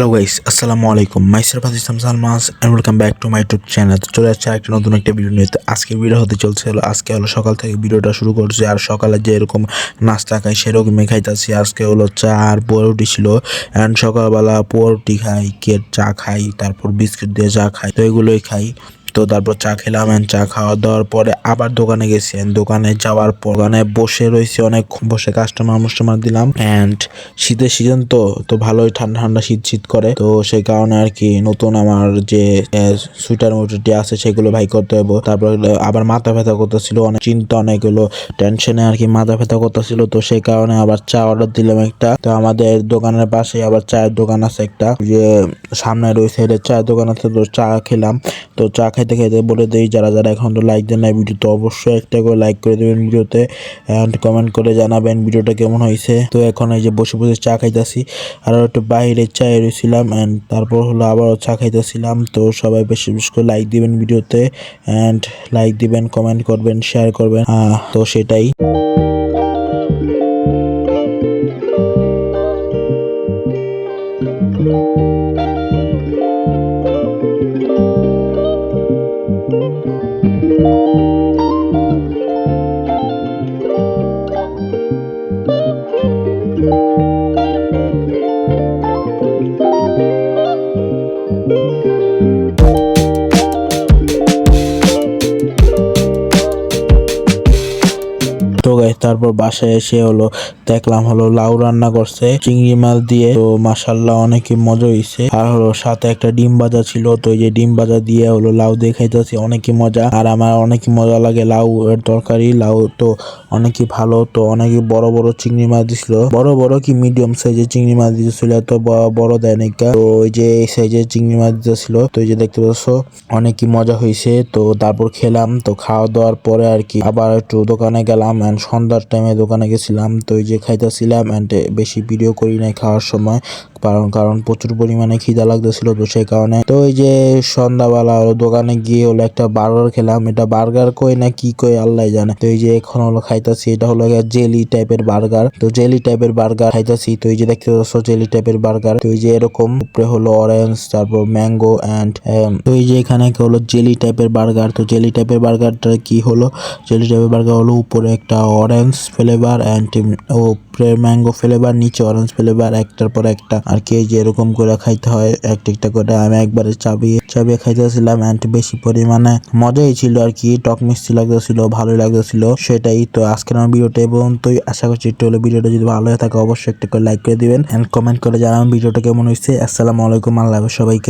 Hello guys আসসালামু আলাইকুম Faz Islam Salmas and welcome back to my YouTube channel চলে আসছে একটা নতুন একটা ভিডিও নিয়ে। আজকে ভিডিও হতে চলছে হলো, আজকে হলো সকাল থেকে ভিডিওটা শুরু করছে। আর সকালে যে এরকম নাস্তা খাই, সেরকমই খাইতেছি। আজকে হলো চা আর পোয়ারুটি ছিল। অ্যান্ড সকালবেলা পোয়ারুটি খাই কে চা খাই, তারপর বিস্কিট দিয়ে চা খাই। তো এগুলোই খাই। তো তারপর চা খেলাম চা খাওয়া দাওয়ার পরে আবার দোকানে গেছি দোকানে যাওয়ার পর দোকানে বসে রয়েছি অনেক, বসে কাস্টমার মাস্টমার দিলাম অ্যান্ড শীতের সিজন তো তো ভালোই ঠান্ডা ঠান্ডা শীত শীত করে। তো সেই কারণে আর কি নতুন আমার যে সুইটার মুটারটি আছে সেগুলো ভাই করতে হবে তারপর আবার মাথা ব্যথা করতেছিল, অনেক চিন্তা, অনেক হলো টেনশনে আর কি মাথা ব্যথা করতেছিল। তো সেই কারণে আবার চা অর্ডার দিলাম একটা। তো আমাদের দোকানের পাশে আবার চায়ের দোকান আছে একটা। যে সামনে রয়েছে চায়ের দোকান আছে, তো চা খেলাম। তো চা খাইতে খাইতে বলে দেই, যারা যারা এখন তো লাইক দেন না ভিডিও তো অবশ্যই একটা করে লাইক করে দেবেন ভিডিওতে অ্যান্ড কমেন্ট করে জানাবেন ভিডিওটা কেমন হয়েছে। তো এখন এই যে বসে বসে চা খাইতেছি, আর একটু বাইরে চায়ে রয়েছিলাম অ্যান্ড তারপর হলো আবারও চা খাইতেছিলাম। তো সবাই বেশি বেশি করে লাইক দিবেন ভিডিওতে অ্যান্ড লাইক দিবেন কমেন্ট করবেন শেয়ার করবেন। তো সেটাই। thank you. তো গাইস তারপর বাসায় এসে হলো, দেখলাম হলো লাউ রান্না করছে, চিংড়ি মাছ দিয়ে। তো মাসাল্লাহ অনেকই মজা হইছে। আর হলো সাথে একটা ডিম ভাজা ছিল, তো এই যে ডিম ভাজা দিয়ে হলো লাউ দিয়ে খাইতেছি, অনেকই মজা। আর আমার অনেকই মজা লাগে লাউ এর তরকারি। লাউ তো অনেকই ভালো, তো অনেকই বড় বড় চিংড়ি মাছ দিছিল। বড় বড় কি মিডিয়াম সাইজের চিংড়ি মাছ দিয়েছিল এত বড় দেয় নাকি তো ওই যে এই সাইজের চিংড়ি মাছ দিয়েছিল তো এই যে দেখতে পাচ্ছ, অনেকই মজা হয়েছে তো তারপর খেলাম, তো খাওয়া দাওয়ার পরে আর কি আবার একটু দোকানে গেলাম সন্ধ্যার টাইমে দোকানে গেছিলাম, তো ওই যে খাইতেছিলাম এন্ড বেশি ভিডিও করি নাই খাওয়ার সময়, কারণ কারণ প্রচুর পরিমাণে খিদা লাগতেছিল তো সেই কারণে। তো ওই যে সন্ধ্যাবেলা হলো দোকানে গিয়ে হলো একটা বার্গার খেলাম, এটা বার্গার কই না কি কই আল্লাহ জানে। তো এই যে এখন হলো খাইতাছি, এটা হলো জেলি টাইপের বার্গার তো জেলি টাইপের বার্গার খাইতাছি, তো এই যে দেখতে পাচ্ছ জেলি টাইপের বার্গার তো এই যে এরকম, উপরে হলো অরেঞ্জ তারপর ম্যাঙ্গো এন্ড তো এই যে এখানে হলো জেলি টাইপের বার্গার তো জেলি টাইপের বার্গারটা কি হলো? জেলি টাইপের বার্গার হলো উপরে একটা অরেঞ্জ ফ্লেভার এন্ড ও ম্যাঙ্গো ফ্লেভার নিচে অরেঞ্জ ফ্লেভার একটার পর একটা। আর কি যে এরকম করে খাইতে হয় একটা একটা করে আমি একবারে চাবিয়ে চাবিয়ে খাইতেছিলাম এন্ড বেশি পরিমাণে মজাই ছিল আর কি, টক মিষ্টি লাগতেছিল, ভালোই লাগতেছিল, সেটাই তো আজকের আমার ভিডিওটা এবং তো আশা করছি একটু হলে ভিডিওটা যদি ভালো হয়ে থাকে, অবশ্যই একটা করে লাইক করে দিবেন এন্ড কমেন্ট করে জানাবেন ভিডিওটা কেমন হয়েছে। আসসালামু আলাইকুম, আল্লাহ সবাইকে।